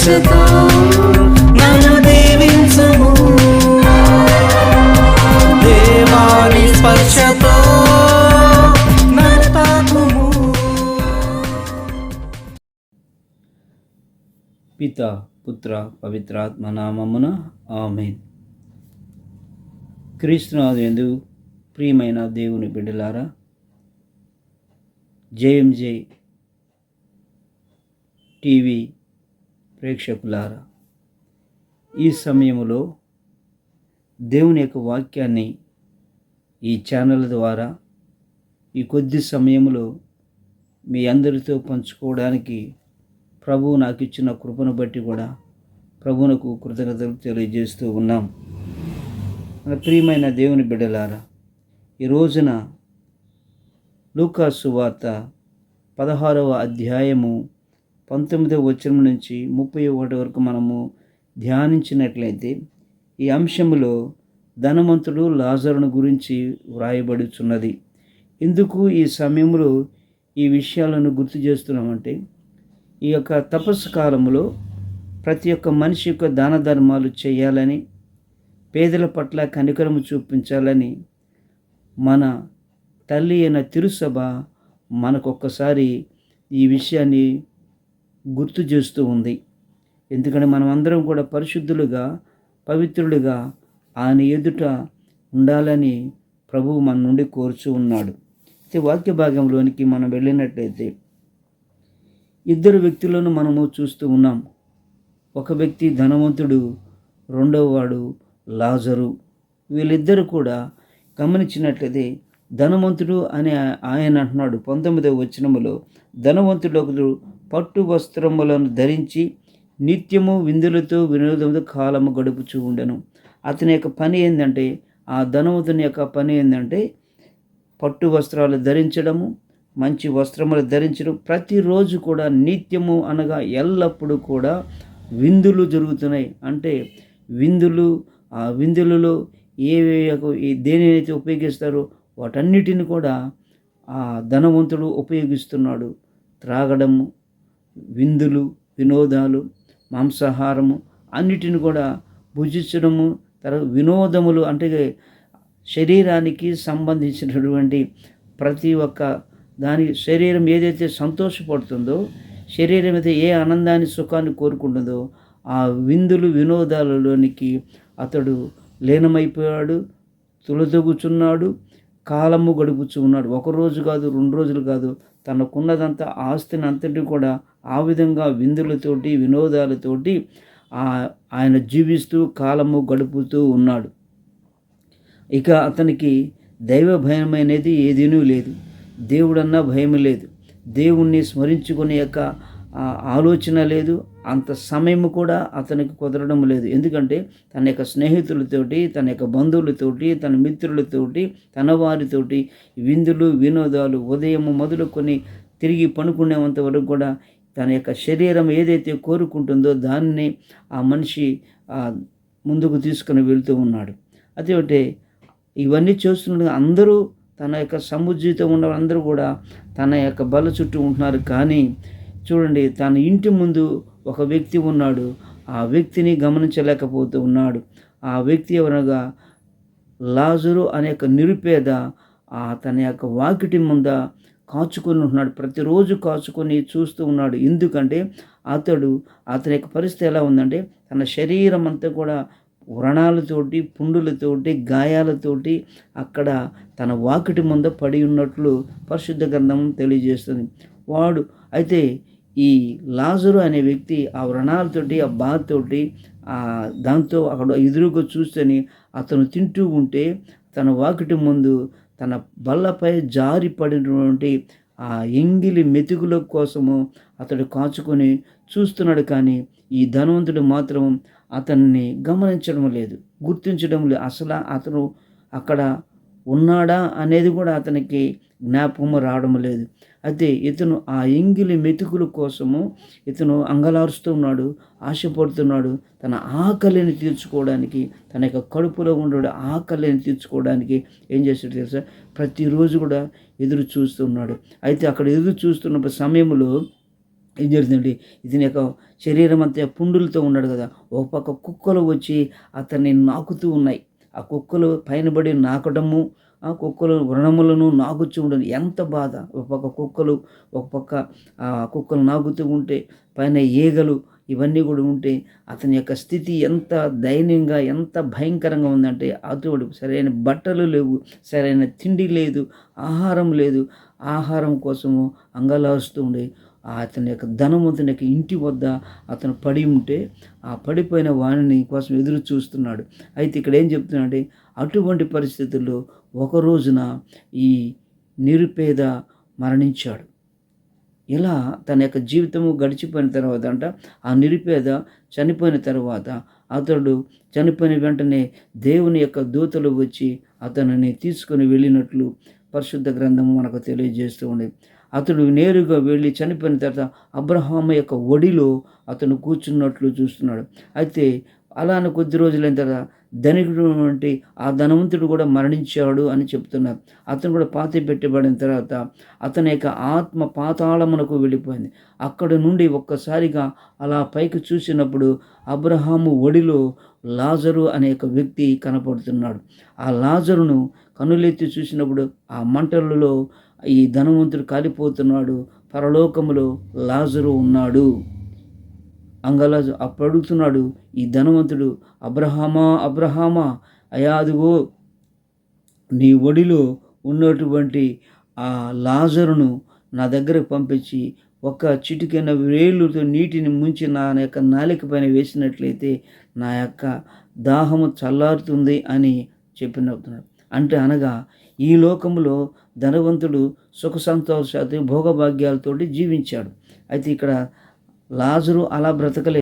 స్పర్శతో నన్ను దేవాని స్పర్శతో పిత పుత్ర పవిత్రాత్మ నామమున ఆమెన్. క్రీస్తునాథు ప్రియమైన దేవుని బిడ్డలారా జేఎంజే టీవీ ప్రేక్షకులారా ఈ సమయంలో దేవుని యొక్క వాక్యాన్ని ఈ ఛానల్ ద్వారా ఈ కొద్ది సమయంలో మీ అందరితో పంచుకోవడానికి ప్రభువు నాకు ఇచ్చిన కృపను బట్టి కూడా ప్రభువునకు కృతజ్ఞతలు తెలియజేస్తూ ఉన్నాం. మన ప్రియమైన దేవుని బిడ్డలారా ఈ రోజున లూకాసు వార్త పదహారవ అధ్యాయము పంతొమ్మిదవ వచనం నుంచి ముప్పై ఒకటి వరకు మనము ధ్యానించినట్లయితే ఈ అంశములో ధనవంతుడు లాజరును గురించి వ్రాయబడుచున్నది. ఎందుకు ఈ సమయంలో ఈ విషయాలను గుర్తు చేస్తున్నామంటే ఈ యొక్క తపస్సు కాలంలో ప్రతి ఒక్క మనిషి యొక్క దాన ధర్మాలు చేయాలని పేదల పట్ల కనికరము చూపించాలని మన తల్లి అయిన తిరుసభ మనకొక్కసారి ఈ విషయాన్ని గుర్తు చేస్తూ ఉంది. ఎందుకంటే మనం అందరం కూడా పరిశుద్ధులుగా పవిత్రులుగా ఆయన ఎదుట ఉండాలని ప్రభువు మన నుండి కోరుచూ ఉన్నాడు. అయితే వాక్య భాగంలోనికి మనం వెళ్ళినట్లయితే ఇద్దరు వ్యక్తులను మనము చూస్తూ ఉన్నాం. ఒక వ్యక్తి ధనవంతుడు రెండవ వాడు లాజరు. వీళ్ళిద్దరు కూడా గమనించినట్లయితే ధనవంతుడు అని ఆయన అంటున్నాడు. పంతొమ్మిదవ వచనములో ధనవంతుడు ఒకడు పట్టు వస్త్రములను ధరించి నిత్యము విందులతో వినోదంతో కాలము గడుపుచూ ఉండెను. అతని యొక్క పని ఏంటంటే ఆ ధనవంతుని యొక్క పని ఏంటంటే పట్టు వస్త్రాలు ధరించడము మంచి వస్త్రములు ధరించడం. ప్రతిరోజు కూడా నిత్యము అనగా ఎల్లప్పుడూ కూడా విందులు జరుగుతున్నాయి. అంటే విందులు ఆ విందులలో ఏవి దేనినైతే ఉపయోగిస్తారో వాటన్నిటిని కూడా ఆ ధనవంతుడు ఉపయోగిస్తున్నాడు. త్రాగడము విందులు వినోదాలు మాంసాహారము అన్నిటిని కూడా భుజించడము తర్వాత వినోదములు అంటే శరీరానికి సంబంధించినటువంటి ప్రతి ఒక్క దాని శరీరం ఏదైతే సంతోషపడుతుందో శరీరం అయితే ఏ ఆనందాన్ని సుఖాన్ని కోరుకుంటుందో ఆ విందులు వినోదాలలోనికి అతడు లీనమైపోయాడు తులదొగుచున్నాడు. కాలము గడుపుచూ ఉన్నాడు. ఒక రోజు కాదు రెండు రోజులు కాదు తనకున్నదంతా ఆస్తిని అంతటి కూడా ఆ విధంగా విందులతోటి వినోదాలతోటి ఆయన జీవిస్తూ కాలము గడుపుతూ ఉన్నాడు. ఇక అతనికి దైవ భయం అనేది ఏదీనూ లేదు. దేవుడన్నా భయం లేదు. దేవుణ్ణి స్మరించుకునే యొక్క ఆలోచన లేదు అంత సమయం కూడా అతనికి కుదరడం లేదు. ఎందుకంటే తన యొక్క స్నేహితులతోటి తన యొక్క బంధువులతోటి తన మిత్రులతోటి తన వారితోటి విందులు వినోదాలు ఉదయం మొదలుకొని తిరిగి పనుకునేంత వరకు కూడా తన యొక్క శరీరం ఏదైతే కోరుకుంటుందో దాన్ని ఆ మనిషి ముందుకు తీసుకుని వెళ్తూ ఉన్నాడు. అదే ఇవన్నీ చూస్తున్న అందరూ తన యొక్క సముజ్జితో ఉన్న అందరూ కూడా తన యొక్క బల చుట్టూ ఉంటున్నారు. కానీ చూడండి తన ఇంటి ముందు ఒక వ్యక్తి ఉన్నాడు. ఆ వ్యక్తిని గమనించలేకపోతూ ఉన్నాడు. ఆ వ్యక్తి ఎవరగా లాజరు అనే యొక్క నిరుపేద ఆ తన యొక్క వాకిటి ముంద కాచుకొని ఉంటున్నాడు. ప్రతిరోజు కాచుకొని చూస్తూ ఉన్నాడు. ఎందుకంటే అతడు అతని యొక్క పరిస్థితి ఎలా ఉందంటే తన శరీరం అంతా కూడా వ్రణాలతోటి పుండులతోటి గాయాలతోటి అక్కడ తన వాకిటి ముంద పడి ఉన్నట్లు పరిశుద్ధ గ్రంథం తెలియజేస్తుంది. వాడు అయితే ఈ లాజరు అనే వ్యక్తి ఆ వ్రణాలతోటి ఆ బాధతోటి దాంతో అక్కడ ఎదురుగా చూస్తేని అతను తింటూ ఉంటే తన వాకిటి ముందు తన బల్లపై జారి పడినటువంటి ఆ ఎంగిలి మెతుకుల కోసము అతడు కాచుకొని చూస్తున్నాడు కానీ ఈ ధనవంతుడు మాత్రం అతన్ని గమనించడం లేదు గుర్తించడం లేదు. అసలు అతను అక్కడ ఉన్నాడా అనేది కూడా అతనికి జ్ఞాపకము రావడం లేదు. అయితే ఇతను ఆ ఎంగిలి మెతుకుల కోసము ఇతను అంగలారుస్తున్నాడు ఆశపడుతున్నాడు. తన ఆకలిని తీర్చుకోవడానికి తన యొక్క కడుపులో ఉండే ఆకలిని తీర్చుకోవడానికి ఏం చేస్తాడు తెలుసా? ప్రతిరోజు కూడా ఎదురు చూస్తున్నాడు అయితే అక్కడ ఎదురు చూస్తున్న సమయంలో ఏం జరుగుతుంది ఇతని యొక్క శరీరం అంతా పుండులతో ఉన్నాడు కదా. ఒక పక్క కుక్కలు వచ్చి అతన్ని నాకుతూ ఉన్నాయి. ఆ కుక్కలు పైన పడి నాకడము ఆ కుక్కలు వ్రణములను నాగుతూ ఉండను. ఎంత బాధ. ఒక పక్క కుక్కలు ఒక పక్క ఆ కుక్కలు నాగుతూ ఉంటే పైన ఈగలు ఇవన్నీ కూడా ఉంటే అతని యొక్క స్థితి ఎంత దయనీయంగా ఎంత భయంకరంగా ఉందంటే అతడు సరైన బట్టలు లేవు సరైన తిండి లేదు ఆహారం లేదు. ఆహారం కోసము అంగలారుస్తూ ఉండే అతని యొక్క ధనవంతుని యొక్క ఇంటి వద్ద అతను పడి ఉంటే ఆ పడిపోయిన వాణిని కోసం ఎదురు చూస్తున్నాడు. అయితే ఇక్కడ ఏం చెప్తున్నాడంటే అటువంటి పరిస్థితుల్లో ఒక రోజున ఈ నిరుపేద మరణించాడు. ఇలా తన యొక్క జీవితము గడిచిపోయిన తర్వాత అంట ఆ నిరుపేద చనిపోయిన తర్వాత అతడు చనిపోయిన వెంటనే దేవుని యొక్క దూతలు వచ్చి అతనిని తీసుకొని వెళ్ళినట్లు పరిశుద్ధ గ్రంథము మనకు తెలియజేస్తూ ఉండేది అతడు నేరుగా వెళ్ళి చనిపోయిన తర్వాత అబ్రహాం యొక్క ఒడిలో అతను కూర్చున్నట్లు చూస్తున్నాడు. అయితే అలానే కొద్ది రోజులైన తర్వాత ధనికుడు వంటి ఆ ధనవంతుడు కూడా మరణించాడు అని చెప్తున్నారు. అతను కూడా పాతి పెట్టబడిన తర్వాత అతని యొక్క ఆత్మ పాతాళమునకు వెళ్ళిపోయింది. అక్కడ నుండి ఒక్కసారిగా అలా పైకి చూసినప్పుడు అబ్రహాము ఒడిలో లాజరు అనే ఒక వ్యక్తి కనపడుతున్నాడు. ఆ లాజరును కనులెత్తి చూసినప్పుడు ఆ మంటలలో ఈ ధనవంతుడు కాలిపోతున్నాడు. పరలోకములో లాజరు ఉన్నాడు. అంగలాజు అప్పుడుతున్నాడు అడుగుతున్నాడు ఈ ధనవంతుడు అబ్రహామా అబ్రహామా అయాదుగో నీ ఒడిలో ఉన్నటువంటి ఆ లాజరును నా దగ్గరకు పంపించి ఒక చిటికైన వేలుతో నీటిని ముంచి నా యొక్క నాలిక పైన వేసినట్లయితే నా యొక్క దాహము చల్లారుతుంది అని చెప్పినవుతున్నాడు అంటే అనగా ఈ లోకంలో ధనవంతుడు సుఖ సంతోషాలు భోగభాగ్యాలతోటి జీవించాడు. అయితే ఇక్కడ లాజరు అలా బ్రతకలే